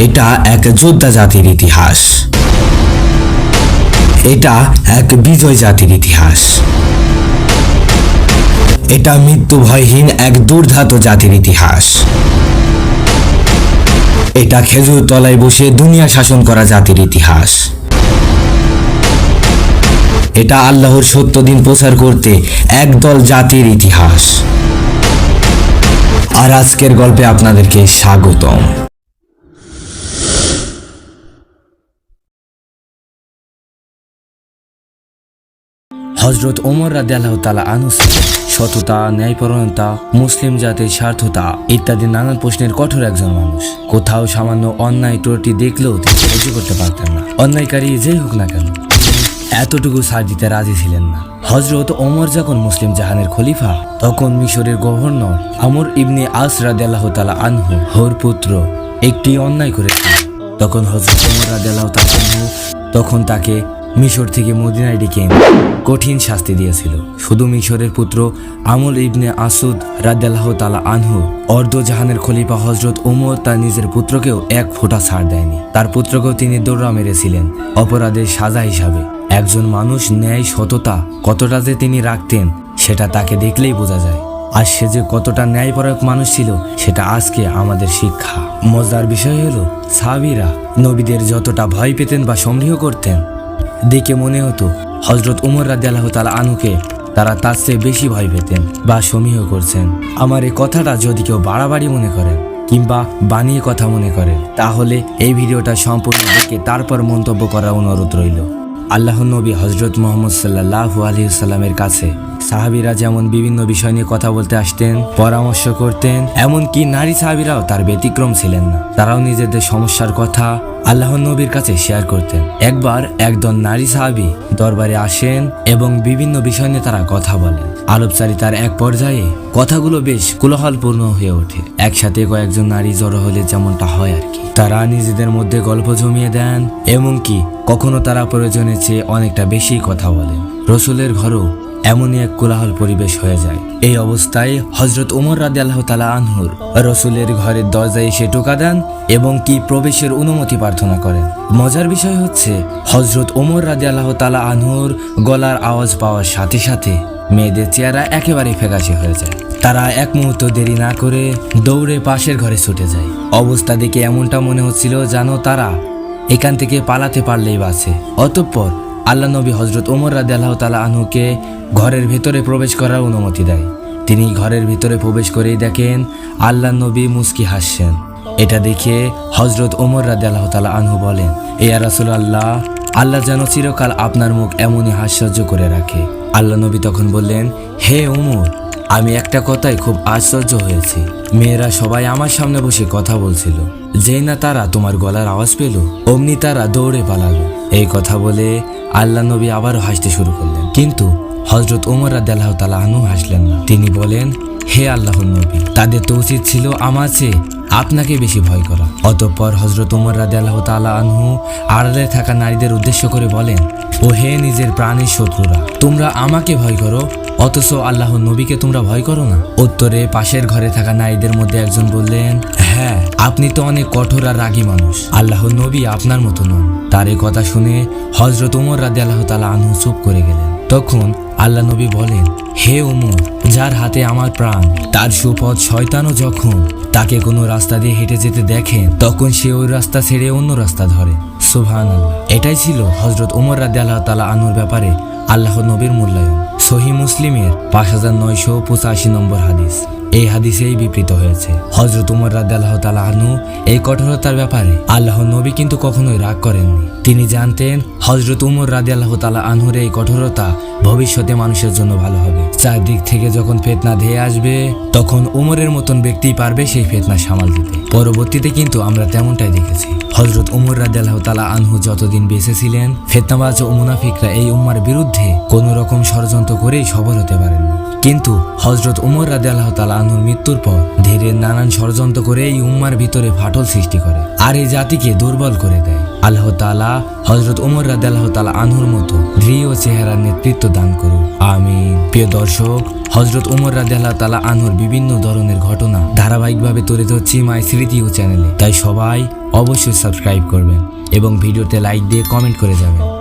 এটা এক যোদ্ধা জাতির ইতিহাস। এটা এক বিজয় জাতির ইতিহাস। এটা মৃত্যু ভয়হীন এক দুর্ধাত জাতির ইতিহাস। এটা খেজুর তলায় বসে দুনিয়া শাসন করা জাতির ইতিহাস। এটা আল্লাহর সত্য দিন প্রচার করতে একদল জাতির ইতিহাস। আর আজকের গল্পে আপনাদেরকে স্বাগতম। হজরত ওমর রাদে আল্লাহ তালা আনুস সততা ন্যায়পরণতা মুসলিম জাতির স্বার্থতা ইত্যাদি নানান প্রশ্নের কঠোর একজন মানুষ। কোথাও সামান্য অন্যায় ত্রুটি দেখলেও তিনি সহ্য করতে পারতেন না। অন্যায়কারী যেই হোক না কেন, এতটুকু সার দিতে রাজি ছিলেন না। হজরত ওমর যখন মুসলিম জাহানের খলিফা, তখন মিশরের গভর্নর আমর ইবনে আস রাদিয়াল্লাহু তাআলা আনহু হোর পুত্র একটি অন্যায় করেছিল তখন হজরত ওমর রাদিয়াল্লাহু তাআলা আনহু, তখন তাকে মিশর থেকে মদিনায় ডেকে কঠিন শাস্তি দিয়েছিল। শুধু মিশরের পুত্র আমল ইবনে আসুদ রাদিয়াল্লাহ তালা আনহু, অর্ধ জাহানের খলিফা হজরত ওমর তার নিজের পুত্রকেও এক ফোঁটা ছাড় দেয়নি। তার পুত্রকেও তিনি দৌড়া মেরেছিলেন, অপরাধের সাজা হিসাবে। একজন মানুষ ন্যায় সততা কতটা যে তিনি রাখতেন, সেটা তাকে দেখলেই বোঝা যায়। আর সে যে কতটা ন্যায়পরায়ক মানুষ ছিল, সেটা আজকে আমাদের শিক্ষা। মজার বিষয় হলো সাবিরা নবীদের যতটা ভয় পেতেন বা সন্দেহ করতেন দেখে মনে হতো হজরত উমর রাজি আল্লাহ তালা আনুকে তারা তার চেয়ে বেশি ভয় পেতেন বা সমীহ করছেন। আমার এই কথাটা যদি কেউ বাড়াবাড়ি মনে করেন কিংবা বানিয়ে কথা মনে করেন তাহলে এই ভিডিওটা সম্পূর্ণ দেখে তারপর মন্তব্য করার অনুরোধ রইল। আল্লাহ নবী হজরত মোহাম্মদ সাল্লাহ আলী সাল্লামের কাছে সাহাবিরা যেমন বিভিন্ন বিষয় নিয়ে কথা বলতে আসতেন, পরামর্শ করতেন, এমনকি নারী সাহাবিরাও তার ব্যতিক্রম ছিলেন না। তারাও নিজেদের সমস্যার কথা আল্লাহ নবীর কাছে শেয়ার করতেন। একবার একদল নারী সাহাবি দরবারে আসেন এবং বিভিন্ন বিষয় নিয়ে তারা কথা বলেন। আলোপচারিতার এক পর্যায়ে কথাগুলো বেশ কোলাহলপূর্ণ হয়ে ওঠে। একসাথে কয়েকজন নারী জড়ো হলে যেমনটা হয় আর কি। তারা নিজেদের মধ্যে গল্প জমিয়ে দেন, এমনকি কখনো তারা প্রয়োজনের চেয়ে অনেকটা বেশি কথা বলেন। রসুলের ঘরও এমনই এক কোলাহল পরিবেশ হয়ে যায়। এই অবস্থায় হজরত উমর রাদি আল্লাহ তালা আনহুর রসুলের ঘরের দরজায় এসে টোকা দেন এবং কি প্রবেশের অনুমতি প্রার্থনা করেন। মজার বিষয় হচ্ছে হজরত ওমর রাদি আল্লাহ তালা আনহুর গলার আওয়াজ পাওয়ার সাথে সাথে মেয়েদের চেহারা একেবারে ফেকাশে হয়ে যায়। তারা এক মুহূর্ত দেরি না করে দৌড়ে পাশের ঘরে ছুটে যায়। অবস্থা দেখে এমনটা মনে হচ্ছিল জানো তারা এখান থেকে পালাতে পারলেই বাঁচে। অতঃপর আল্লাহ নবী হজরত ওমর রাদি আল্লাহ তালা আনহুকে ঘরের ভেতরে প্রবেশ করার অনুমতি দেয়। তিনি ঘরের ভিতরে প্রবেশ করেই দেখেন আল্লাহ নবী মুস্কি হাসছেন। এটা দেখে হজরত ওমর রাদি আল্লাহ তালা আনহু বলেন, এ রাসুল আল্লাহ আল্লাহ যেন চিরকাল আপনার মুখ এমনই হাস্যর্য করে রাখে। আল্লাহ নবী তখন বললেন, হে উমর, আমি একটা কথায় খুব আশ্চর্য হয়েছি। মেয়েরা সবাই আমার সামনে বসে কথা বলছিল। যেই না তারা তোমার গলার আওয়াজ পেল, অমনি তারা দৌড়ে পালালো। এই কথা বলে আল্লাহ নবী আবারও হাসতে শুরু করলেন। কিন্তু হজরত ওমর রাদিয়াল্লাহু তাআলা আনহু হাসলেন না। তিনি বলেন, হে আল্লাহর নবী, তাদের তো উচিত ছিল আমার চেয়ে আপনাকে বেশি ভয় করা। অতঃপর হজরত ওমর রাদিয়াল্লাহু তাআলা আনহু আড়ালে থাকা নারীদের উদ্দেশ্য করে বলেন ও হে নিজের প্রাণীর শত্রুরা, তোমরা আমাকে ভয় করো, অথচ আল্লাহ নবীকে তোমরা ভয় করো না? উত্তরে পাশের ঘরে থাকা নারীদের মধ্যে একজন বললেন হ্যাঁ আপনি তো অনেক কঠোর আর রাগী মানুষ। আল্লাহ নবী আপনার মতো নন। তার এ কথা শুনে হজরত উমর রাদি আল্লাহ তালা আনহু চুপ করে গেলেন। তখন আল্লাহ নবী বলেন, হে উমর যার হাতে আমার প্রাণ। তার সুপথ শয়তানও যখন তাকে কোনো রাস্তা দিয়ে হেঁটে যেতে দেখে, তখন সে ওই রাস্তা ছেড়ে অন্য রাস্তা ধরে। সোভান এটাই ছিল হজরত উমর রাদে আল্লাহ তালা আনুর ব্যাপারে আল্লাহ নবীর মূল্যায়ন। সহি মুসলিমের পাঁচ হাজার নয়শো পঁচাশি নম্বর হাদিস। এই হাদিসেই বিবৃত হয়েছে। হজরত উমর রাদ আল্লাহ তালা আনু এই কঠোরতার ব্যাপারে আল্লাহ নবী কিন্তু কখনোই রাগ করেননি। তিনি জানতেন হজরত উমর রাদি আল্লাহ তালা আনহুর এই কঠোরতা ভবিষ্যতে মানুষের জন্য ভালো হবে। চারদিক থেকে যখন ফেতনা ধেয়ে আসবে, তখন উমরের মতন ব্যক্তি পারবে সেই ফেতনা সামাল দিতে। পরবর্তীতে কিন্তু আমরা তেমনটাই দেখেছি। হজরত উমর রাদি আল্লাহ তালা আনহু যতদিন বেঁচে ছিলেন, ফেতনাবাজ ও মুনাফিকরা এই উম্মার বিরুদ্ধে কোন রকম ষড়যন্ত্র করেই সফল হতে পারেননি। কিন্তু হজরত উমর রাদি আল্লাহ তালা আনহুর মৃত্যুর পর ধীরে নানান ষড়যন্ত্র করে এই উম্মার ভিতরে ফাটল সৃষ্টি করে আর এই জাতিকে দুর্বল করে দেয়। আল্লাহ তালা হজরত উমর রাদ আল্লাহ তালা আনহুর মতো দৃঢ় চেহারার নেতৃত্ব দান করুক। আমি প্রিয় দর্শক হজরত উমর রাদ আল্লাহ তালা আনহুর বিভিন্ন ধরনের ঘটনা ধারাবাহিকভাবে তুলে ধরছি মাই স্মৃতি চ্যানেলে। তাই সবাই অবশ্যই সাবস্ক্রাইব করবেন এবং ভিডিওতে লাইক দিয়ে কমেন্ট করে যাবেন।